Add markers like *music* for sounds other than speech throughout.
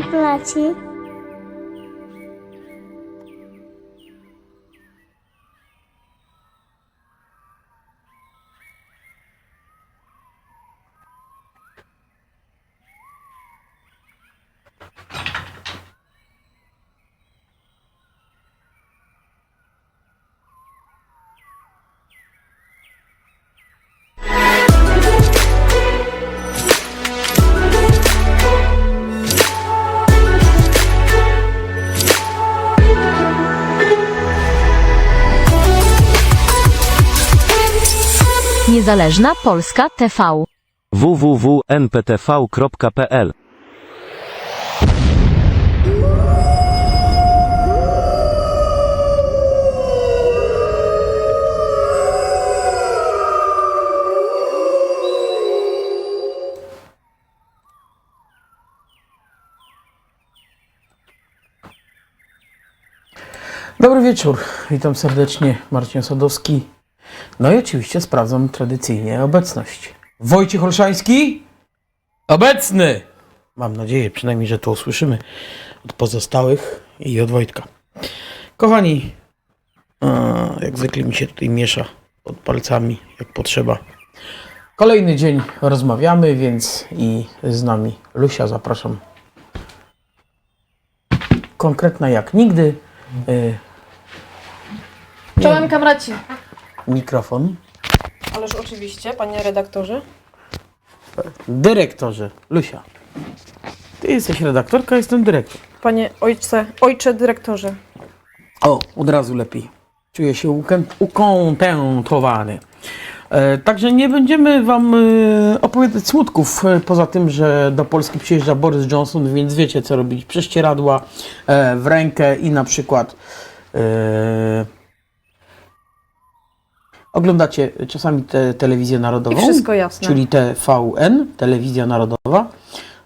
সিম্পল আছে। Niezależna Polska TV. www.nptv.pl Dobry wieczór, witam serdecznie, Marcin Sadowski. No i oczywiście sprawdzam tradycyjnie obecność. Wojciech Olszański? Obecny! Mam nadzieję przynajmniej, że to usłyszymy od pozostałych i od Wojtka. Kochani, a, jak zwykle mi się tutaj miesza pod palcami, jak potrzeba. Kolejny dzień rozmawiamy, więc i z nami Lusia zapraszam. Konkretna jak nigdy. Y, Czołem kamraci. Mikrofon. Ależ oczywiście, panie redaktorze. Dyrektorze, Lusia. Ty jesteś redaktorka, jestem dyrektor. Panie ojcze, ojcze dyrektorze. O, od razu lepiej. Czuję się ukontentowany. E, także nie będziemy Wam e, opowiadać smutków, e, poza tym, że do Polski przyjeżdża Boris Johnson, więc wiecie co robić. Prześcieradła e, w rękę i na przykład e, oglądacie czasami te, telewizję narodową. I wszystko jasne. Czyli TVN, Telewizja Narodowa.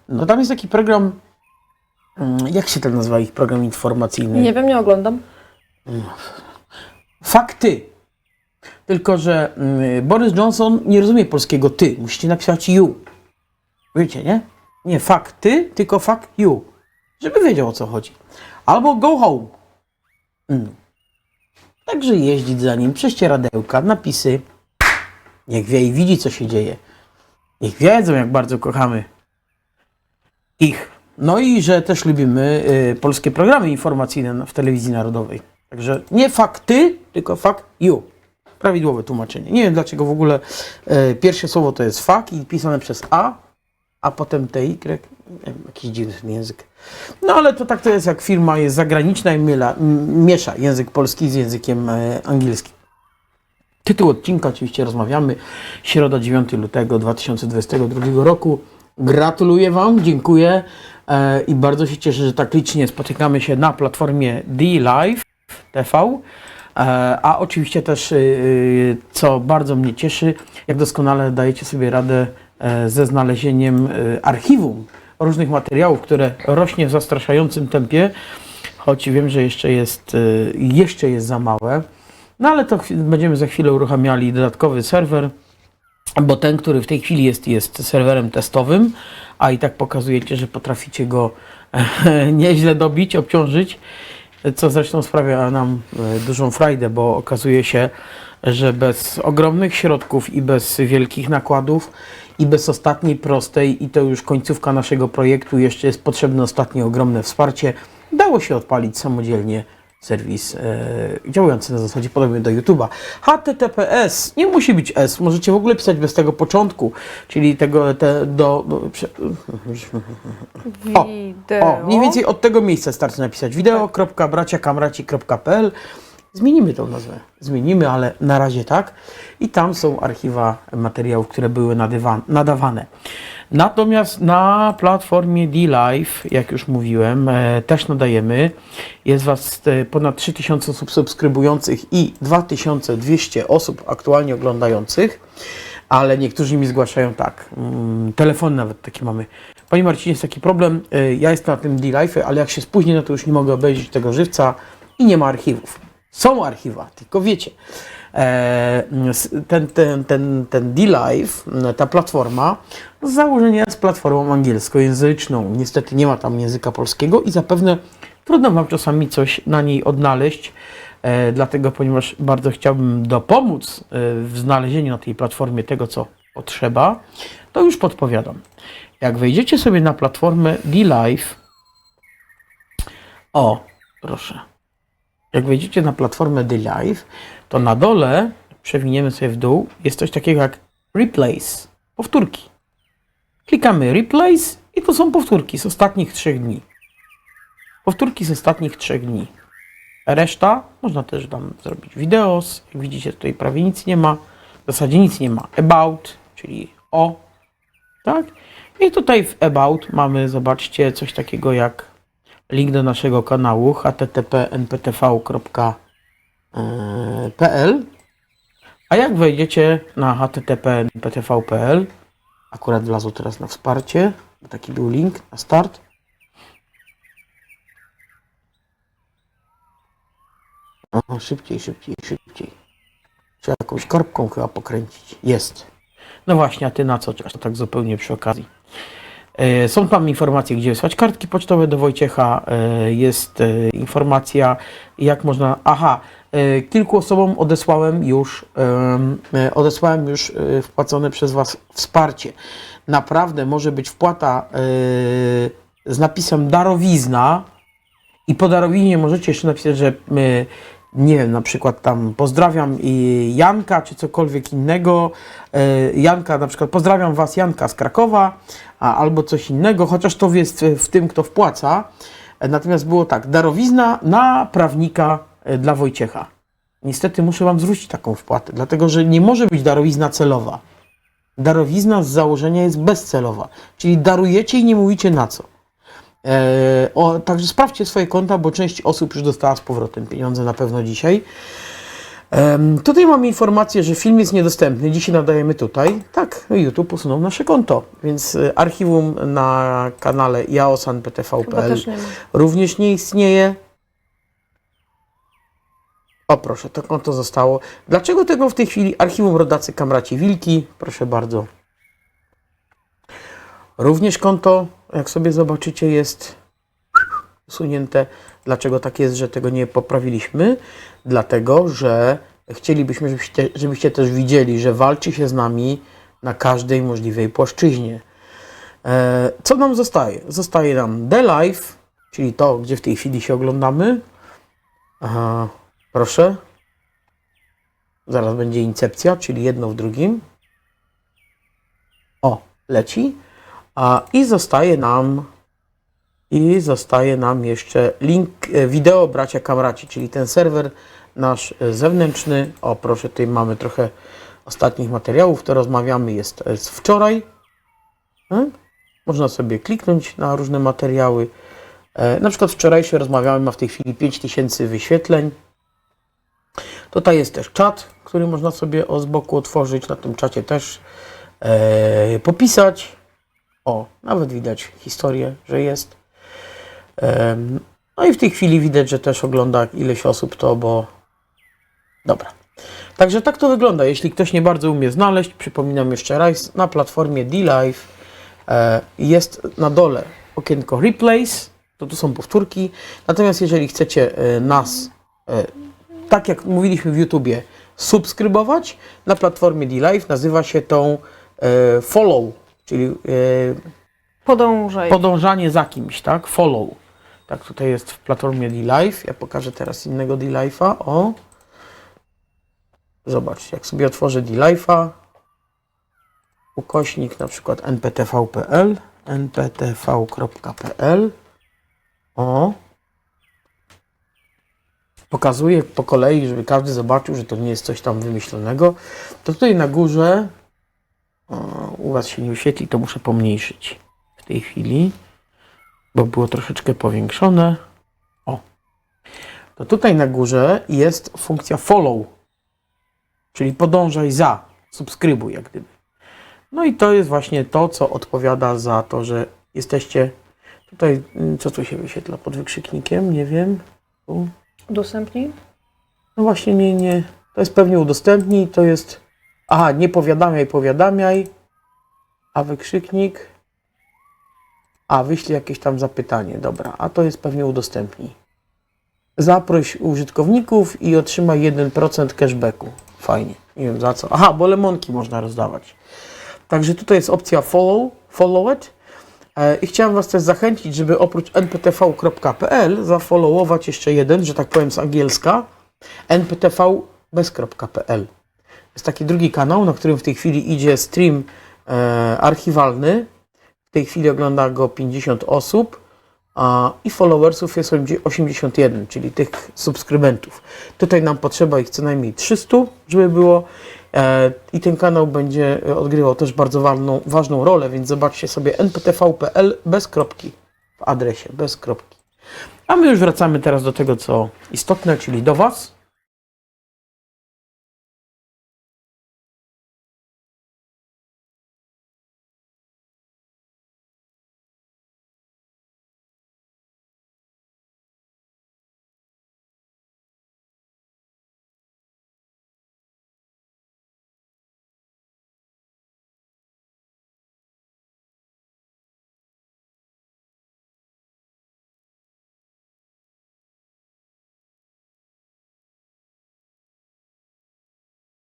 No tam jest taki program, mm, jak się ten nazywa ich program informacyjny? Nie wiem, nie oglądam. Fakty. Tylko, że mm, Boris Johnson nie rozumie polskiego ty. Musicie napisać you. Wiecie, nie? Nie fakty, tylko fuck you. Żeby wiedział o co chodzi. Albo go home. Mm. Także jeździć za nim, prześcieradełka, napisy. Niech wie i widzi, co się dzieje. Niech wiedzą, jak bardzo kochamy ich. No i że też lubimy y, polskie programy informacyjne w telewizji narodowej. Także nie fakty, tylko fuck you. Prawidłowe tłumaczenie. Nie wiem dlaczego w ogóle e, pierwsze słowo to jest fuck i pisane przez A, a potem TY. Jakiś dziwny język. No ale to tak to jest jak firma jest zagraniczna i myla, miesza język polski z językiem e, angielskim. Tytuł odcinka oczywiście rozmawiamy. Środa 9 lutego 2022 roku. Gratuluję Wam, dziękuję e, i bardzo się cieszę, że tak licznie spotykamy się na platformie D-Live TV. E, a oczywiście też, y, y, co bardzo mnie cieszy, jak doskonale dajecie sobie radę e, ze znalezieniem y, archiwum różnych materiałów, które rośnie w zastraszającym tempie, choć wiem, że jeszcze jest, y, jeszcze jest za małe. No ale to będziemy za chwilę uruchamiali dodatkowy serwer, bo ten, który w tej chwili jest, jest serwerem testowym, a i tak pokazujecie, że potraficie go *laughs* nieźle dobić, obciążyć, co zresztą sprawia nam e, dużą frajdę, bo okazuje się, że bez ogromnych środków i bez wielkich nakładów i bez ostatniej prostej, i to już końcówka naszego projektu, jeszcze jest potrzebne ostatnie ogromne wsparcie, dało się odpalić samodzielnie serwis e, działający na zasadzie podobny do YouTube'a. HTTPS, nie musi być S, możecie w ogóle pisać bez tego początku, czyli tego te, do, do prze, O, o, mniej więcej od tego miejsca starczy napisać. Wideo.braciakamraci.pl Zmienimy tą nazwę. Zmienimy, ale na razie tak. I tam są archiwa materiałów, które były nadawane. Natomiast na platformie D-Live, jak już mówiłem, e, też nadajemy. Jest Was e, ponad 3000 osób subskrybujących i 2200 osób aktualnie oglądających ale niektórzy mi zgłaszają tak. Mm, telefon nawet taki mamy. Panie Marcinie, jest taki problem. y, Ja jestem na tym D-Life, ale jak się spóźnię, no to już nie mogę obejrzeć tego żywca i nie ma archiwów. Są archiwa, tylko wiecie. e, Ten, ten, ten, ten D-Live, ta platforma, z założenia jest platformą angielskojęzyczną. Niestety nie ma tam języka polskiego i zapewne trudno Wam czasami coś na niej odnaleźć. E, dlatego, ponieważ bardzo chciałbym dopomóc e, w znalezieniu na tej platformie tego, co potrzeba, to już podpowiadam. Jak wejdziecie sobie na platformę D-Live, o, proszę. Jak wejdziecie na platformę D-Live, to na dole, przewiniemy sobie w dół, jest coś takiego jak Replace, powtórki. Klikamy Replace i to są powtórki z ostatnich trzech dni. Powtórki z ostatnich trzech dni. Reszta można też tam zrobić wideos. Jak widzicie, tutaj prawie nic nie ma. w zasadzie nic nie ma. About, czyli o, tak? I tutaj w About mamy, zobaczcie, coś takiego jak link do naszego kanału http nptv.pl A jak wejdziecie na http nptv.pl akurat wlazł teraz na wsparcie, bo taki był link na start. O, szybciej, szybciej, szybciej. Trzeba jakąś korbką chyba pokręcić. Jest. No właśnie, a ty na co czekasz? Tak zupełnie przy okazji. E, Są tam informacje, gdzie wysłać kartki pocztowe do Wojciecha. E, Jest e, informacja, jak można. Aha, kilku osobom odesłałem już, em, odesłałem już wpłacone przez Was wsparcie. Naprawdę może być wpłata z napisem darowizna i po darowinie możecie jeszcze napisać, że nie wiem, na przykład tam pozdrawiam i Janka, czy cokolwiek innego. E, Janka, na przykład pozdrawiam Was, Janka z Krakowa, a, albo coś innego, chociaż to jest w, tym, kto wpłaca. E, Natomiast było tak, darowizna na prawnika e, dla Wojciecha. Niestety muszę Wam zwrócić taką wpłatę, dlatego że nie może być darowizna celowa. Darowizna z założenia jest bezcelowa, czyli darujecie i nie mówicie na co. E, o, także sprawdźcie swoje konta, bo część osób już dostała z powrotem pieniądze na pewno dzisiaj. Tutaj mamy informację, że film jest niedostępny. Dzisiaj nadajemy tutaj. Tak, YouTube usunął nasze konto, więc e, archiwum na kanale jaosan.ptv.pl również nie istnieje. O proszę, to konto zostało. Dlaczego tego w tej chwili archiwum rodacy Kamraci Wilki? Proszę bardzo. Również konto, jak sobie zobaczycie, jest usunięte. Dlaczego tak jest, że tego nie poprawiliśmy? Dlatego, że chcielibyśmy, żebyście, żebyście też widzieli, że walczy się z nami na każdej możliwej płaszczyźnie. E, Co nam zostaje? Zostaje nam The Life, czyli to, gdzie w tej chwili się oglądamy. Aha, proszę. Zaraz będzie incepcja, czyli jedno w drugim. O, leci. A, I zostaje nam i zostaje nam jeszcze link e, wideo bracia kamraci, czyli ten serwer nasz e, zewnętrzny. O, proszę, tutaj mamy trochę ostatnich materiałów. To rozmawiamy jest e, z wczoraj. Tak? Można sobie kliknąć na różne materiały. E, Na przykład wczorajsze rozmawiałem, ma w tej chwili 5000 wyświetleń. Tutaj jest też czat, który można sobie o z boku otworzyć. Na tym czacie też e, popisać. O, nawet widać historię, że jest. No i w tej chwili widać, że też ogląda ileś osób to, bo dobra. Także tak to wygląda. Jeśli ktoś nie bardzo umie znaleźć, przypominam jeszcze raz, na platformie D-Live e, jest na dole okienko Replays, to tu są powtórki. Natomiast jeżeli chcecie e, nas, e, tak jak mówiliśmy w YouTubie, subskrybować, na platformie D-Live nazywa się tą follow, czyli e, Podążaj. podążanie za kimś, tak? Follow. Tak tutaj jest w platformie D-Live. Ja pokażę teraz innego D-Life'a. O. Zobaczcie, jak sobie otworzę D-Life'a. Ukośnik na przykład nptv.pl nptv.pl O. Pokazuję po kolei, żeby każdy zobaczył, że to nie jest coś tam wymyślonego. To tutaj na górze u Was się nie wyświetli, to muszę pomniejszyć w tej chwili, bo było troszeczkę powiększone. O. To tutaj na górze jest funkcja follow, czyli podążaj za, subskrybuj jak gdyby. No i to jest właśnie to, co odpowiada za to, że jesteście tutaj, mm, co tu się wyświetla pod wykrzyknikiem, nie wiem. Tu. Udostępnij. No właśnie, nie, nie. To jest pewnie udostępnij, to jest. Aha, nie powiadamiaj, powiadamiaj. A wykrzyknik. A, wyślij jakieś tam zapytanie. Dobra, a to jest pewnie udostępnij. Zaproś użytkowników i otrzymaj 1% cashbacku. Fajnie. Nie wiem za co. Aha, bo lemonki można rozdawać. Także tutaj jest opcja follow, follow it. E, I chciałem Was też zachęcić, żeby oprócz nptv.pl zafollowować jeszcze jeden, że tak powiem z angielska, nptv bez.pl. Jest taki drugi kanał, na którym w tej chwili idzie stream e, archiwalny. W tej chwili ogląda go 50 osób a, i followersów jest 81, czyli tych subskrybentów. Tutaj nam potrzeba ich co najmniej 300, żeby było E, I ten kanał będzie e, odgrywał też bardzo ważną, ważną rolę, więc zobaczcie sobie nptv.pl bez kropki w adresie, bez kropki. A my już wracamy teraz do tego, co istotne, czyli do Was.